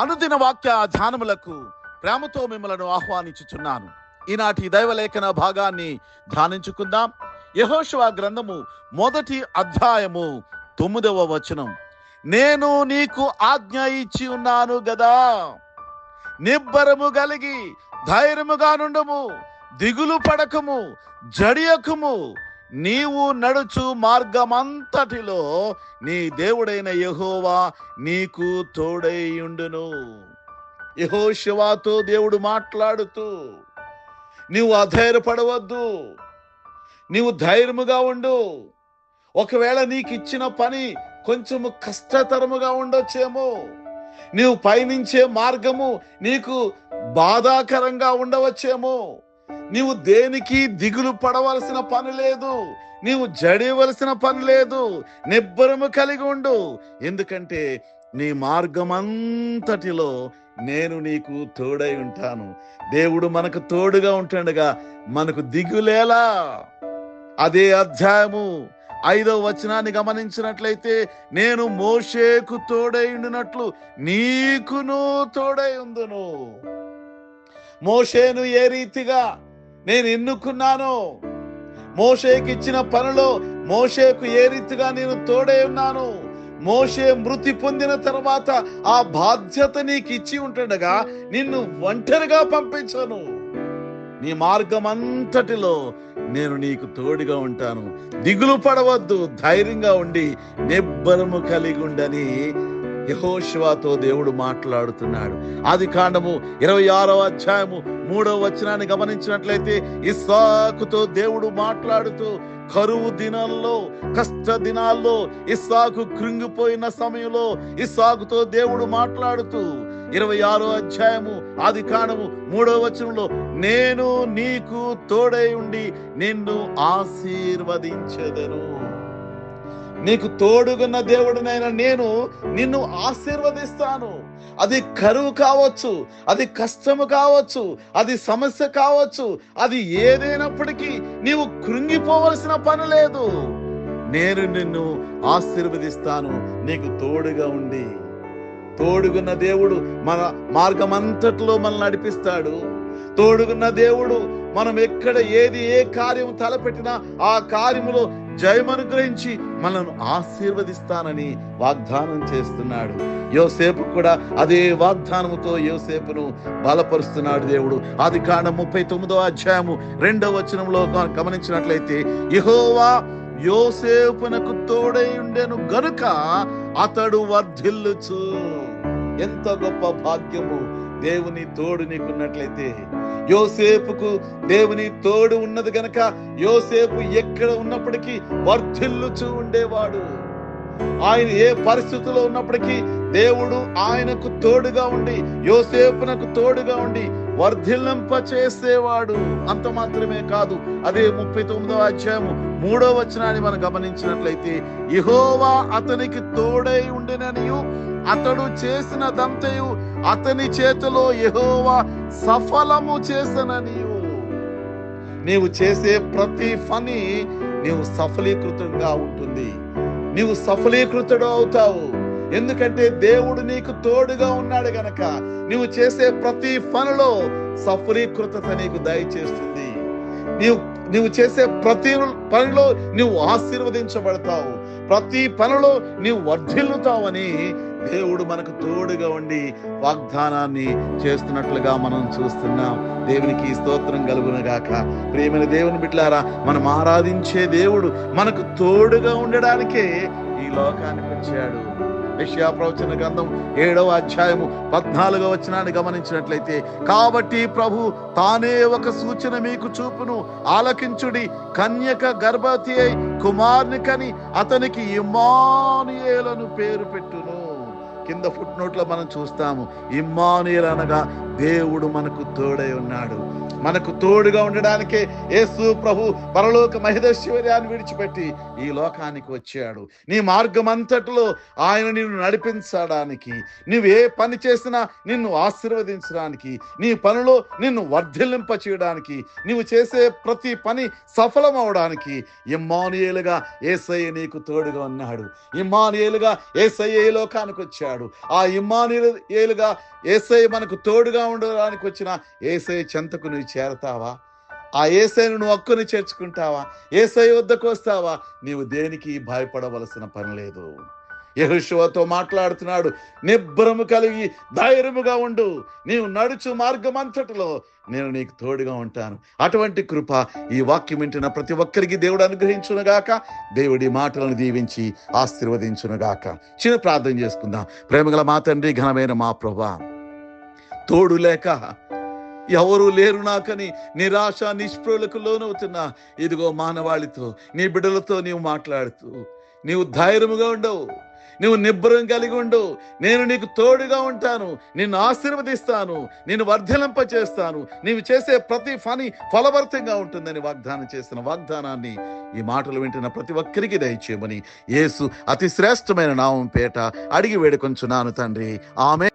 అనుదిన వాక్య ధ్యానములకు ప్రేమతో మిమ్మలను ఆహ్వానించుచున్నాను. ఈనాటి దైవలేఖన భాగాన్ని ధ్యానించుకుందాం. యహోశివ గ్రంథము మొదటి అధ్యాయము తొమ్మిదవ వచనం. నేను నీకు ఆజ్ఞ ఇచ్చి ఉన్నాను గదా. నిబ్బరము కలిగి ధైర్యముగా నుండము దిగులు పడకము జడియకము నీవు నడుచు మార్గమంతటిలో నీ దేవుడైన యహోవా నీకు తోడైయుండును. యెహోషువాతో దేవుడు మాట్లాడుతూ నీవు అధైర్యపడవద్దు. నీవు ధైర్యముగా ఉండు. ఒకవేళ నీకు ఇచ్చిన పని కొంచెము కష్టతరముగా ఉండొచ్చేమో. నీవు పయనించే మార్గము నీకు బాధాకరంగా ఉండవచ్చేమో. నీవు దేనికి దిగులు పడవలసిన పని లేదు? నీవు జడివలసిన పని లేదు. నిబ్బరము కలిగి ఉండు. ఎందుకంటే నీ మార్గమంతటిలో నేను నీకు తోడై ఉంటాను. దేవుడు మనకు తోడుగా ఉంటుండగా. మనకు దిగులేలా? అదే అధ్యాయము ఐదవ వచనాన్ని గమనించినట్లయితే నేను మోషేకు తోడై ఉండినట్లు నీకును తోడై ఉందును. మోషేను ఏ రీతిగా నేను ఎన్నుకున్నాను. మోషేకి ఇచ్చిన పనిలో మోషేకు ఏ రీతిగా నేను తోడే ఉన్నాను. మోషే మృతి పొందిన తర్వాత ఆ బాధ్యత నీకు ఇచ్చి ఉంటుండగా నిన్ను ఒంటరిగా పంపించను. నీ మార్గం అంతటిలో నేను నీకు తోడుగా ఉంటాను. దిగులు పడవద్దు ధైర్యంగా ఉండి నిబ్బరము కలిగి ఉండని యహోశివాతో దేవుడు మాట్లాడుతున్నాడు. ఆది కాండము ఇరవై ఆరవ అధ్యాయము మూడవ వచనాన్ని గమనించినట్లయితే ఇస్సాకుతో దేవుడు మాట్లాడుతూ కరువు దినాల్లో కష్ట దినాల్లో ఇస్సాకు కృంగిపోయిన సమయంలో ఇస్సాకుతో దేవుడు మాట్లాడుతూ ఇరవై ఆరో అధ్యాయము ఆది కాండము మూడవ వచనంలో నేను నీకు తోడై ఉండి నిన్ను ఆశీర్వదించెదను. నీకు తోడుగున్న దేవుడినైనా నేను నిన్ను ఆశీర్వదిస్తాను. అది కరువు కావచ్చు అది కష్టము కావచ్చు అది సమస్య కావచ్చు అది ఏదైనప్పటికీ నీవు కృంగిపోవలసిన పని లేదు. నేను నిన్ను ఆశీర్వదిస్తాను నీకు తోడుగా ఉండి. తోడుగున్న దేవుడు మన మార్గమంతట్లో మనల్ని నడిపిస్తాడు. తోడుగున్న దేవుడు మనం ఎక్కడ ఏది ఏ కార్యం తలపెట్టినా ఆ కార్యములో జయం అనుగ్రహించి మనల్ని ఆశీర్వదిస్తానని వాగ్దానం చేస్తున్నాడు. యోసేపు కూడా అదే వాగ్దానముతో యోసేపును బలపరుస్తున్నాడు దేవుడు. ఆది కాండం ముప్పై తొమ్మిదో అధ్యాయము రెండవ వచనంలో గమనించినట్లయితే యహోవా యోసేపునకు తోడై ఉండెను గనుక అతడు వర్ధిల్లుచు. ఎంత గొప్ప భాగ్యము. దేవుని తోడు నీకున్నట్లయితే. యోసేపుకు దేవుని తోడు ఉన్నది గనక యోసేపు ఎక్కడ ఉన్నప్పటికీ వర్ధిల్లుచూ ఉండేవాడు. ఆయన ఏ పరిస్థితిలో ఉన్నప్పటికీ దేవుడు ఆయనకు తోడుగా ఉండి యోసేపునకు తోడుగా ఉండి వర్ధిల్లింప చేసేవాడు అంత మాత్రమే కాదు అదే ముప్పై తొమ్మిదవ అధ్యాయము మూడో వచనాన్ని మనం గమనించినట్లయితే ఇహోవా అతనికి తోడై ఉండిననియు అతడు చేసినదంతయు అతని చేతిలో ఎహోవా సఫలము చేసననియు. నీవు చేసే ప్రతి పని నీవు సఫలీకృతంగా ఉంటుంది. నీవు సఫలీకృతుడు అవుతావు ఎందుకంటే దేవుడు నీకు తోడుగా ఉన్నాడు గనక. నీవు చేసే ప్రతి పనిలో సఫలీకృతత నీకు దయచేస్తుంది. నీవు నీవు చేసే ప్రతి పనిలో నీవు ఆశీర్వదించబడతావు. ప్రతి పనిలో నీవు వర్ధిల్లుతావని దేవుడు మనకు తోడుగా ఉండి వాగ్దానాన్ని చేస్తున్నట్లుగా మనం చూస్తున్నాం. దేవునికి స్తోత్రం కలుగునగాక. ప్రియమైన దేవుని బిట్లారా మనం ఆరాధించే దేవుడు మనకు తోడుగా ఉండడానికే ఈ లోకానికి వచ్చాడు. యెషయా ప్రవచన గ్రంథం ఏడవ అధ్యాయము పద్నాలుగవ వచనాన్ని గమనించినట్లయితే కాబట్టి ప్రభు తానే ఒక సూచన మీకు చూపును. ఆలకించుడి కన్యక గర్భవతి అయి కుమార్ని కని అతనికి ఇమ్మానుయేలను పేరు పెట్టును. కింద ఫుట్ నోట్లో మనం చూస్తాము ఇమ్మానుయేల్ అనగా దేవుడు మనకు తోడై ఉన్నాడు. మనకు తోడుగా ఉండడానికే యేసు ప్రభు పరలోక మహిదశ్వర్యాన్ని విడిచిపెట్టి ఈ లోకానికి వచ్చాడు. నీ మార్గం అంతటిలో ఆయన నిన్ను నడిపించడానికి నువ్వు ఏ పని చేసినా నిన్ను ఆశీర్వదించడానికి నీ పనిలో నిన్ను వర్ధిల్లింప చేయడానికి నువ్వు చేసే ప్రతి పని సఫలం అవడానికి ఇమ్మానుయేలుగా ఏసయ్య నీకు తోడుగా ఉన్నాడు. ఇమ్మానుయేలుగా ఏసయ్య ఈ లోకానికి వచ్చాడు. ఆ ఇమ్మానుయేలుగా ఏసయ్య మనకు తోడుగా ఉండడానికి వచ్చిన ఏసయ్య చెంతకు నువ్వు చేరతావా? ఆ ఏసైను నువ్వు హక్కుని చేర్చుకుంటావా? ఏసై వద్దకు వస్తావా? నీవు దేనికి భయపడవలసిన పని లేదు. యెహోషువతో మాట్లాడుతున్నాడు. నిబ్బరము కలిగి ధైర్యముగా ఉండు. నీవు నడుచు మార్గం అంతటిలో నేను నీకు తోడుగా ఉంటాను. అటువంటి కృప ఈ వాక్యం వింటున్న ప్రతి ఒక్కరికి దేవుడు అనుగ్రహించునుగాక. దేవుడి మాటలను దీవించి ఆశీర్వదించునుగాక. చిన్న ప్రార్థన చేసుకుందాం. ప్రేమగల మా తండ్రి ఘనమైన మా ప్రభా తోడు లేక ఎవరు లేరు నాకని నిరాశ నిస్పృహలకు లోనవుతున్నా. ఇదిగో మానవాళితో నీ బిడ్డలతో నీవు మాట్లాడుతూ నీవు ధైర్యముగా ఉండవు. నువ్వు నిబ్బరం కలిగి ఉండు నేను నీకు తోడుగా ఉంటాను. నిన్ను ఆశీర్వదిస్తాను. నేను వర్ధలింప చేస్తాను నీవు చేసే ప్రతి పని ఫలవర్తంగా ఉంటుందని వాగ్దానం చేసిన వాగ్దానాన్ని ఈ మాటలు వింటున్న ప్రతి ఒక్కరికి దయచేయమని యేసు అతి శ్రేష్టమైన నామం పేట అడిగి వేడుకొంచున్నాను తండ్రి. ఆమె